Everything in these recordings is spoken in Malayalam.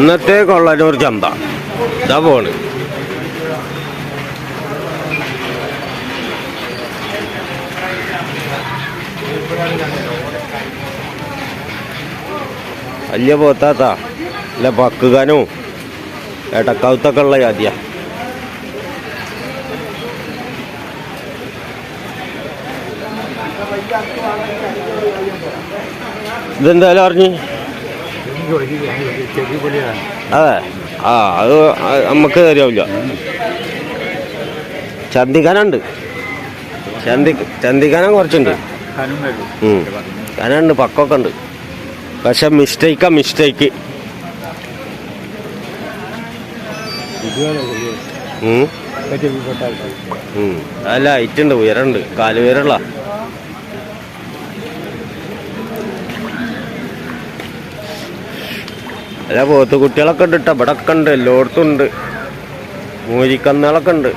ഇന്നത്തെ കൊള്ളനൂർ ചന്ത. ഇതാ പോണ്. വലിയ പോത്താത്ത അല്ല പക്കുകാനും ഏട്ടക്കാവത്തൊക്കെ ഉള്ള ജാതിയ. ഇതെന്തായാലും അറിഞ്ഞ്? അതെ. ആ അത് നമുക്ക് അറിയാവില്ല ചന്തിക്കാനുണ്ട്. ചന്തി ചന്തിക്കാനം കുറച്ചുണ്ട്. കനുണ്ട് പക്കൊക്കെ ഉണ്ട് പക്ഷെ മിസ്റ്റേക്കാ മിസ്റ്റേക്ക്. അല്ല ഉയരണ്ട് കാൽ ഉയരള്ള അല്ല പോത്ത് കുട്ടികളൊക്കെ ഉണ്ട് കേട്ടോ ഇവിടെ ഒക്കെ ഉണ്ട്. എല്ലായിടത്തും ഉണ്ട്. മൂരിക്കന്നുകളൊക്കെ ഉണ്ട്.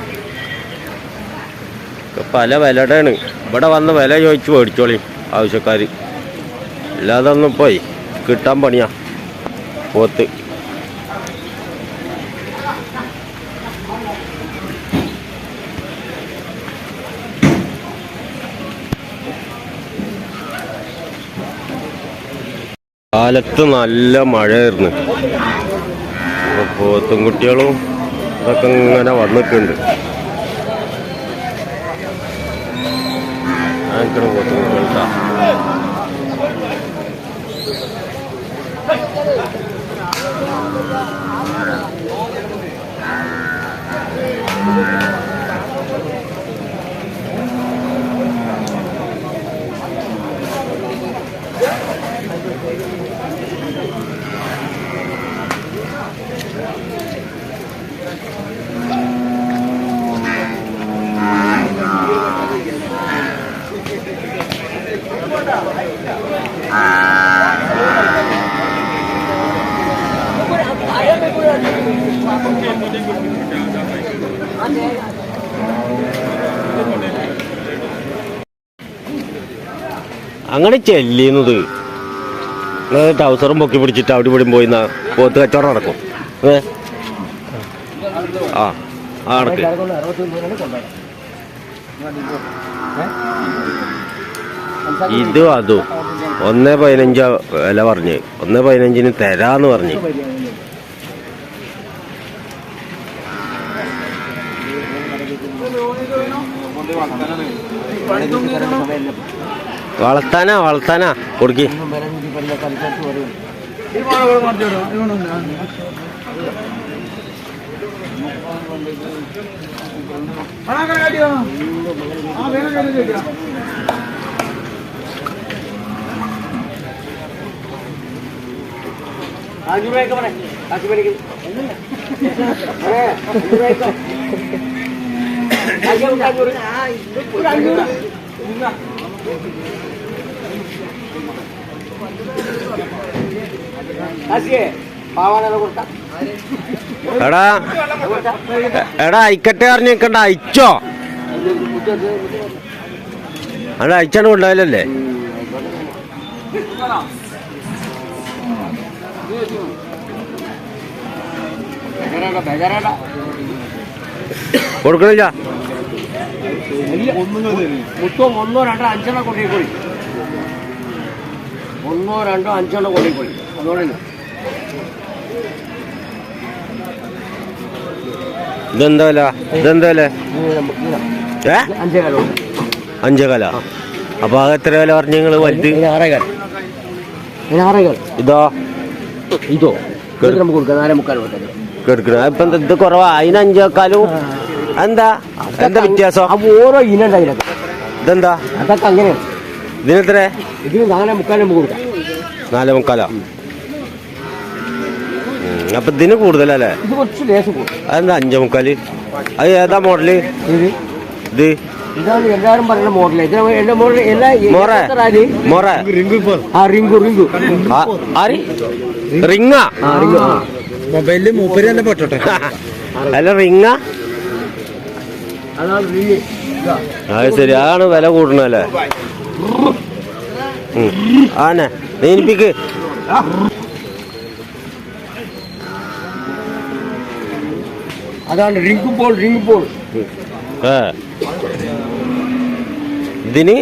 പല വിലയുടെയാണ്. ഇവിടെ വന്ന് വില ചോദിച്ച് മേടിച്ചോളി ആവശ്യക്കാർ അല്ലാതെ ഒന്നും പോയി. കിട്ടാൻ പണിയാ. പോത്ത്. കാലത്ത് നല്ല മഴയായിരുന്നു. പോത്തും കുട്ടികളും ഇതൊക്കെ ഇങ്ങനെ വന്നിട്ടുണ്ട്. ആയിക്കണ പോത്തും കുട്ടികൾക്കാ അങ്ങനെ ചെല്ലുന്നത്. ടൗസറും പൊക്കി പിടിച്ചിട്ട് അവിടെ ഇവിടെ പോയി പോത്ത് കച്ചവടം നടക്കും. ആ ആ നടക്ക്. ഇതും അതും. ഒന്നേ പതിനഞ്ചാ വില പറഞ്ഞ്. ഒന്നേ പതിനഞ്ചിന് തരാന്ന് പറഞ്ഞ്. വളർത്താനാ വളർത്താനാ. കൊടുക്കി. എടാ എടാ അയക്കട്ടെ പറഞ്ഞു നിൽക്കണ്ട അയച്ചോ. അവിടെ അയച്ചാണ് കൊണ്ടായാലല്ലേ കൊടുക്കണില്ല. ഒന്നോ രണ്ടോ അഞ്ചെണ്ണം കൊണ്ടുപോയി ഒന്നോ രണ്ടോ അഞ്ചെണ്ണം കൊണ്ടുപോയി അതുകൊണ്ട് ഇതെന്താ വില? ഇതെന്താ വില? ഏ? അഞ്ചേ കാലം അപ്പൊ അത് എത്ര വില പറഞ്ഞു നിങ്ങൾ വലുത്? ആറേകാൽ. ആറേകാൽ. ഇതോ? ഇതോ? നമുക്ക് കൊടുക്കാം. നാലേ മുക്കാൽ കൊടുക്കാം. ഇപ്പൊ ഇത് കുറവാ? അതിന് അഞ്ചേക്കാലും എന്താ? എന്താ വ്യത്യാസം? ഓരോ ഇനുണ്ട് ഇതെന്താ? അതൊക്കെ അങ്ങനെയാണ്. ഇതിനെത്ര ഇതിന് നാലേ മുക്കാൽ നമുക്ക് കൊടുക്കാം. നാല് മുക്കാലോ അപ്പൊ ഇതിന് കൂടുതലല്ലേ? അതെന്താ അഞ്ചേ മുക്കാൽ? അത് ഏതാ മോഡൽ? ഇത്? ഇത്? ഇതാണ് എല്ലാവരും പറയുന്ന മോഡൽ എന്റെ മോഡൽ എല്ലാ മോറെ. ആ റിങ്കു റിങ്കു ആ, ആര്? റിങ്ങാ മൊബൈലിൽ മൂപ്പര് തന്നെ പൊട്ടോട്ടെ. അല്ല റിങ്ങാ. അത് ശരി അതാണ് വില കൂടണല്ലേ ആനെ. നീനിപ്പിക്ക് അതാണ് റിംഗ് പോൾ റിംഗ് പോൾ ഇതിന്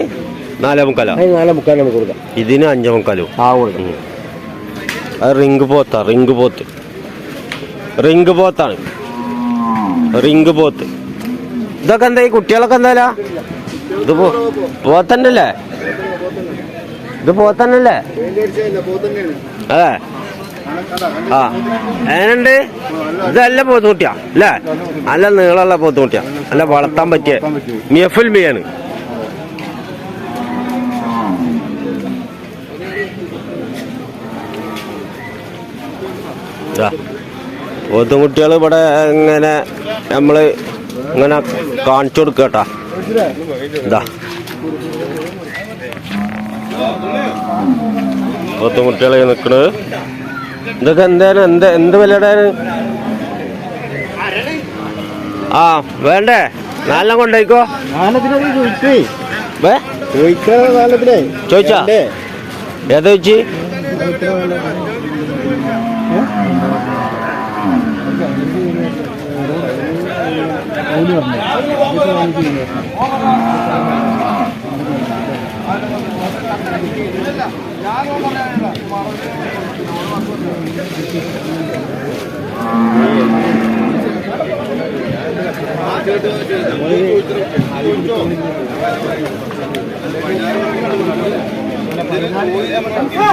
നാലേ മുക്കാലോ? നാലേ മുക്കാലും നമുക്ക് കൊടുക്കാം. ഇതിന് അഞ്ചേ മുക്കാലോ? ആ കൊടുക്കാം. അത് റിങ്ക് പോത്താ റിങ്ക് പോത്ത് റിംഗ് പോത്താണ് റിംഗ് പോത്ത് ഇതൊക്കെ എന്താ ഈ കുട്ടികളൊക്കെ എന്തായാലും ഇത് പോ പോത്തന്നല്ലേ ഇത് പോത്തന്നല്ലേ? അതെ. ആ. ഏനുണ്ട് ഇതല്ല പോത്തുകുട്ടിയാ അല്ലേ? നല്ല നീളമുള്ള പോത്തുകുട്ടിയാ. അല്ല വളർത്താൻ പറ്റിയ മിയഫുൽ മിയാണ് പോത്തുകുട്ടികൾ ഇവിടെ ഇങ്ങനെ നമ്മൾ ഇങ്ങനെ കാണിച്ചു കൊടുക്കട്ടാ. കേട്ടാ ഇതാ കുട്ടികളെ നിൽക്കണത് ഇതൊക്കെ എന്തായാലും എന്ത് എന്ത് വിലയുടെ ആ വേണ്ടേ? നാലെണ്ണം കൊണ്ടുപോയിക്കോ. നാലത്തിനത് ഏതാ ചോദിച്ചാ? ഏതാ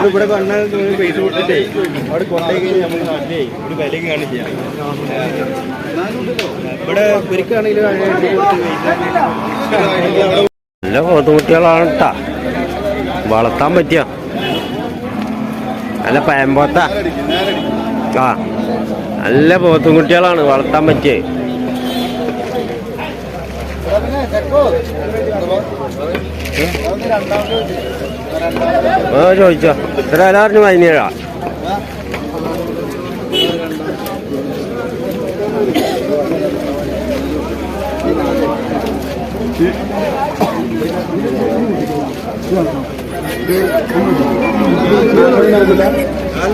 ഇവിടെ വന്നാൽ പൈസ കൊടുത്തിട്ടേ അവിടെ കൊണ്ടേ നമ്മൾ നാട്ടിലേ ഒരു വിലയ്ക്ക് കാണില്ല. ഇവിടെ കുരുക്കാണെങ്കിലും നല്ല പോത്തുകുട്ടികളാണ് കേട്ടാ വളർത്താൻ പറ്റിയ. നല്ല പയമ്പോത്ത. ആ നല്ല പോത്തും കുട്ടികളാണ് വളർത്താൻ പറ്റിയേ. ആ ചോദിച്ചോ. ഇത്ര വില പറഞ്ഞു പതിനേഴാ?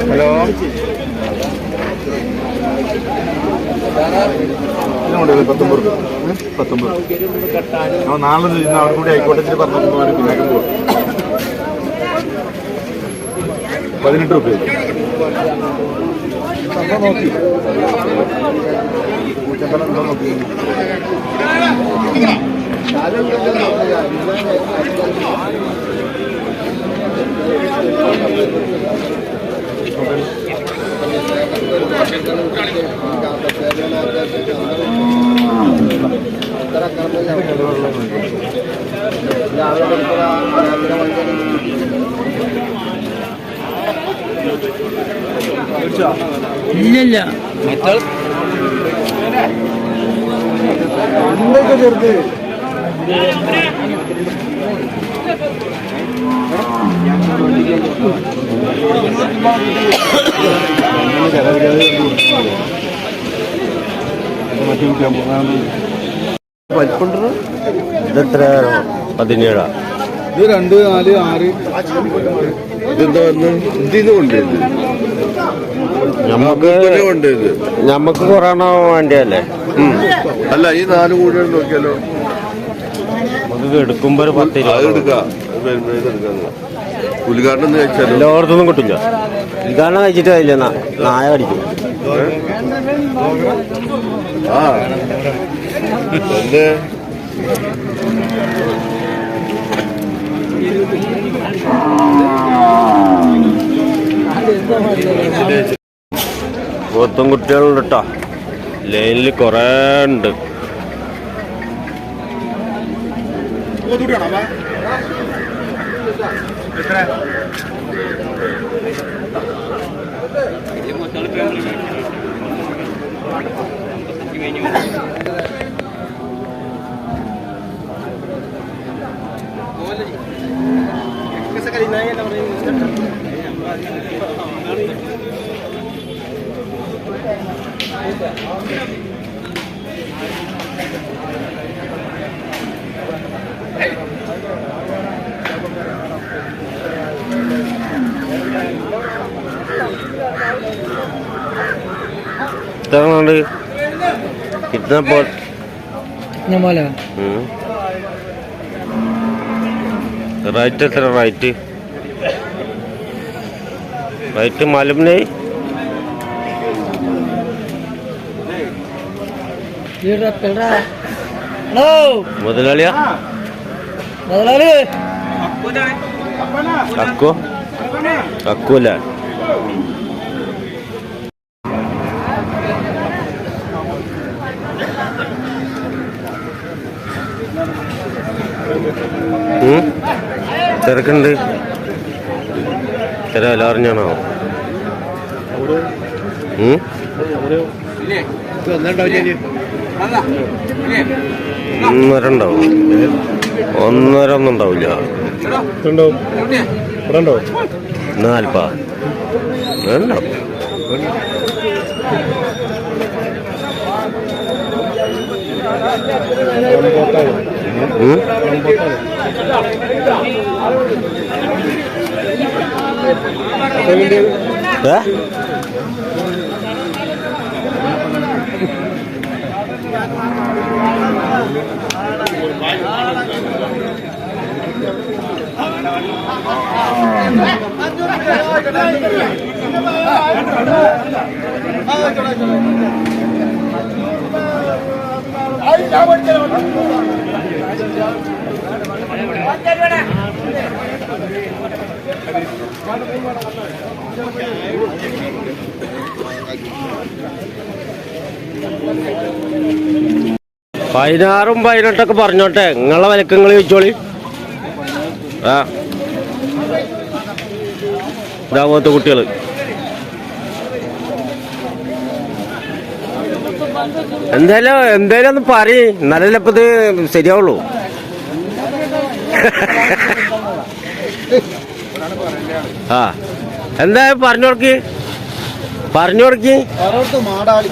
ഹലോ. പത്തൊമ്പത് പത്തൊമ്പത് അപ്പൊ നാളെ അവിടെ കൂടി ആയിക്കോട്ടെ പറഞ്ഞു പിന്നാക്കം പോകും പതിനെട്ട് റുപ്യ. ഇല്ലില്ല. എന്തൊക്കെ ചെറുത്? ഇതെത്ര? പതിനേഴാ. ഇത് രണ്ട് നാല് ആറ്. ഇതെന്താ ഇതിന്ന് കൊണ്ടുവരുന്നത്? നമുക്ക് കൊണ്ടുവരുന്നത്? നമുക്ക് കൊറോണ വേണ്ടിയല്ലേ? അല്ല ഈ നാല് കൂടെ നോക്കിയാലോ? നമുക്ക് എടുക്കുമ്പോ ഒരു പത്ത് അത് ഇരുപത് എടുക്കാം ഉദ്ഘാടനം എല്ലായിടത്തൊന്നും കിട്ടില്ല. ഉദ്ഘാടനം കഴിച്ചിട്ട് കഴിയില്ല നായ കടിക്കും. ആ. കുട്ടികളുണ്ട് കേട്ടോ ലൈനിൽ കുറേ ഉണ്ട്. പോത്തുകൂടിയാണോ അപ്പൊ എത്ര പോലെ കളിക്കുന്ന പറയുന്നത്? കിട്ടാറുണ്ട് കിട്ടുന്നപ്പോൾ പോലെ റൈറ്റ് എത്ര റൈറ്റ്? റൈറ്റ് മാലുമിനെ മുതലാളിയാ? മുതലാളി. അക്കോ അക്കോല തിരക്കുണ്ട്. ചില ഉം? ഒന്നര ഉണ്ടാവും ഒന്നര ഒന്നും ഉണ്ടാവില്ല നാൽപ്പാ ഉണ്ടാവും ഉം? ഏ? പതിനാറും പതിനെട്ടൊക്കെ പറഞ്ഞോട്ടെ. നിങ്ങളെ വിലക്കങ്ങൾ ചോദിച്ചോളി. ആ. ഇതാപോലത്തെ കുട്ടികൾ എന്തായാലും എന്തായാലും ഒന്ന് പറ എന്നാലല്ലേ ഇപ്പൊ ഇത് ശരിയാവുള്ളൂ. ആ. എന്താ പറഞ്ഞു കൊടുക്ക്? പറഞ്ഞു കൊടുക്ക്. മാടാളി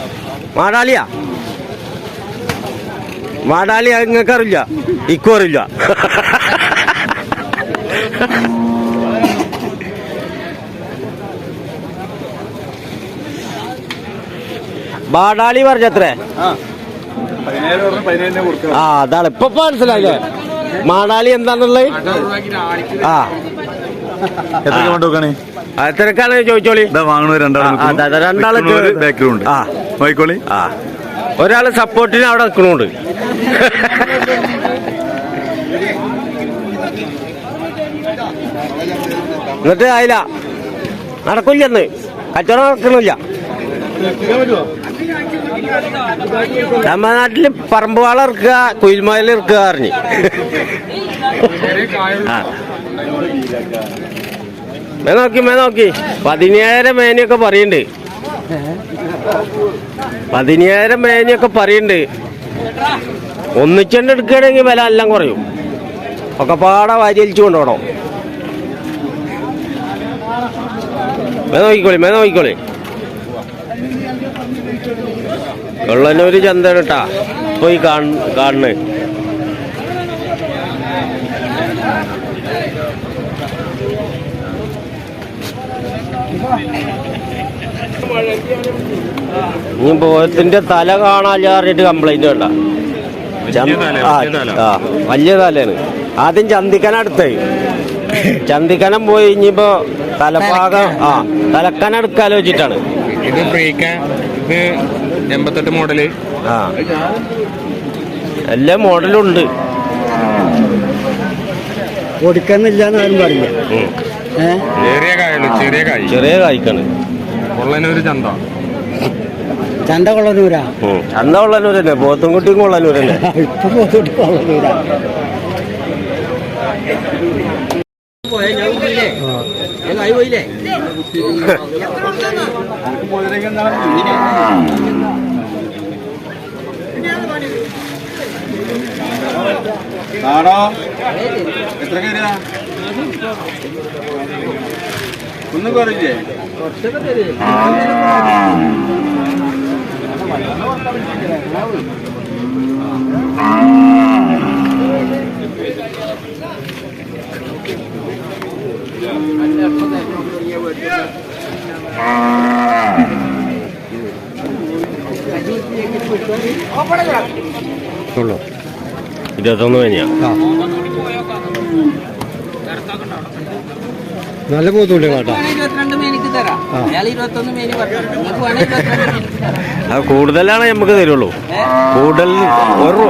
മാടാളിയാ? മാടാളി നിങ്ങൾക്ക് അറിയില്ല ഇക്കും അറിയില്ല. മാടാളി പറഞ്ഞത്രേ. ആ അതാണ്. ഇപ്പൊ മനസ്സിലായില്ലേ? മാടാളി എന്താന്നുള്ളത് ആ. എത്ര എത്രക്കാണ് ചോദിച്ചോളി? ഇതാ വാങ്ങണത് ആ, രണ്ടാൾ ആ. ഒരാൾ സപ്പോർട്ടിന് അവിടെ നിൽക്കണുണ്ട് എന്നിട്ട് ആയില്ല. നടക്കില്ലെന്ന് കച്ചവടം നടക്കണില്ല. തമിഴ്നാട്ടിൽ പറമ്പ് വാള ഇറക്കുക കുയിൽമായ ഇറക്കുക പറഞ്ഞു. മേ നോക്കി മേ നോക്കി. പതിനേഴര മേനിയൊക്കെ പറയുണ്ട്. പതിനേഴരം മേനിയൊക്കെ പറയുണ്ട്. ഒന്നിച്ചെണ്ട് എടുക്കുകയാണെങ്കിൽ വില എല്ലാം കുറയും. ഒക്കെ പാടെ വാരിയലിച്ചു കൊണ്ടുപോകണം. May നോക്കിക്കോളി may നോക്കിക്കോളി. വെള്ളനൂര് ചന്തയാണ് കേട്ടാ പോയി കാണുന്നത് ഇനി ബോധത്തിന്റെ തല കാണാല്ല പറഞ്ഞിട്ട് കംപ്ലൈന്റ് വേണ്ട. ആ, വലിയ തലയാണ്. ആദ്യം ചന്തിക്കനടുത്തേ ചന്തിക്കനം പോയി ഇനിയിപ്പോ തലഭാഗം ആ തലക്കന എടുക്കാലോ വെച്ചിട്ടാണ് ഇത് ബ്രേക്ക ഇത് എൺപത്തെട്ട് മോഡൽ. ആ. എല്ലാ മോഡലും ഉണ്ട്. കൊടുക്കുന്നില്ല എന്ന് ആരും ചെറിയ കായുള്ളൂ ചെറിയ കായ്. ചെറിയ കായ്ക്കാണ്. കൊള്ളനൂര് ചന്ത. ചന്ത കൊള്ളനൂരാ. ചന്ത കൊള്ളനൂരല്ലേ പോത്തുംകുട്ടിയും കൊള്ളനൂർ തന്നെ ഇപ്പൊ പോയിട്ട് കൊള്ളനൂരാ. നാടോ എത്ര കയറിയാ ഒന്നും കുറയില്ലേ ഉള്ളൂ. ഇരുപത്തൊന്ന് മേനിയാ നല്ല പോത്തുണ്ട് കേട്ടോ. അത് കൂടുതലാണ് നമുക്ക് തരുള്ളൂ. കൂടുതൽ ഒരു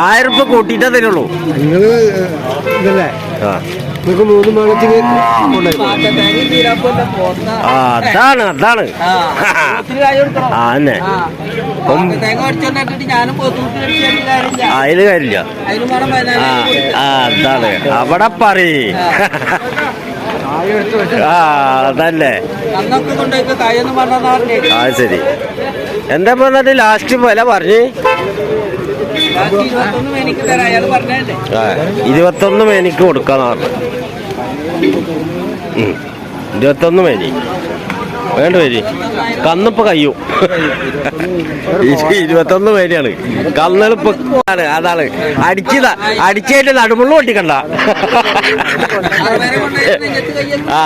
ആയിരം രൂപ കൂട്ടിയിട്ടേ തരുള്ളൂ. നിങ്ങൾ ഇതല്ലേ? നിങ്ങൾക്ക് മൂന്ന് അതാണ് അതാണ്. ആ. തന്നെ അടിച്ചാൽ കാര്യമില്ല. ആ അതാണ്. അവിടെ പറയേ. ആ അതല്ലേ. ആ ശരി. എന്താ പറഞ്ഞിട്ട് ലാസ്റ്റ് വില പറഞ്ഞു? ഇരുപത്തൊന്ന് മേനിക്ക് കൊടുക്കാന്ന് പറഞ്ഞു. ഇരുപത്തൊന്ന് മേനി. വേണ്ട വരി കന്നിപ്പോ കയ്യും. ഇരുപത്തൊന്ന് പേരാണ് കന്നെളുപ്പ് അതാണ്. അടിച്ചതാ അടിച്ചതിന്റെ നടുമുള്ള കയ്യെന്ന് ആ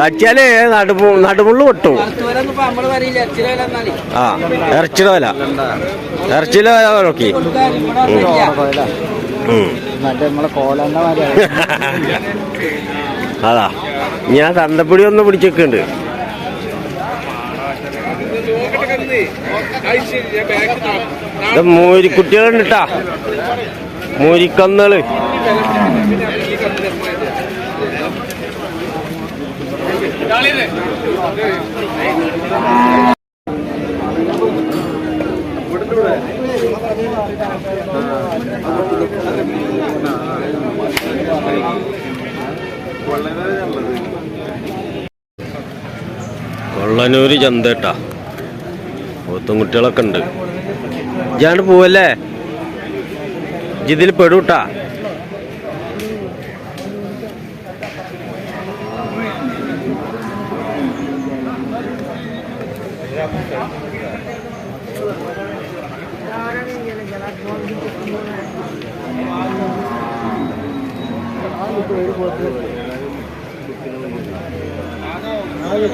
തച്ചാൽ നടുമു നടുമുള്ളു എന്നാലേ ആ ഇറച്ചിട വില. ഇറച്ചിട വില നോക്കി. അതാ. ഞാൻ തന്തപ്പൊടി ഒന്ന് പിടിച്ചൊക്കെയുണ്ട്. ഇത് മൂരിക്കുട്ടികളുണ്ട് കേട്ടാ കൊള്ളനൂര് ചന്തേട്ടാ. പോത്തും കുട്ടികളൊക്കെ ഉണ്ട് ഇജാണ്ട് പോവല്ലേ ഇതിൽ പെടൂട്ടാ ആകെ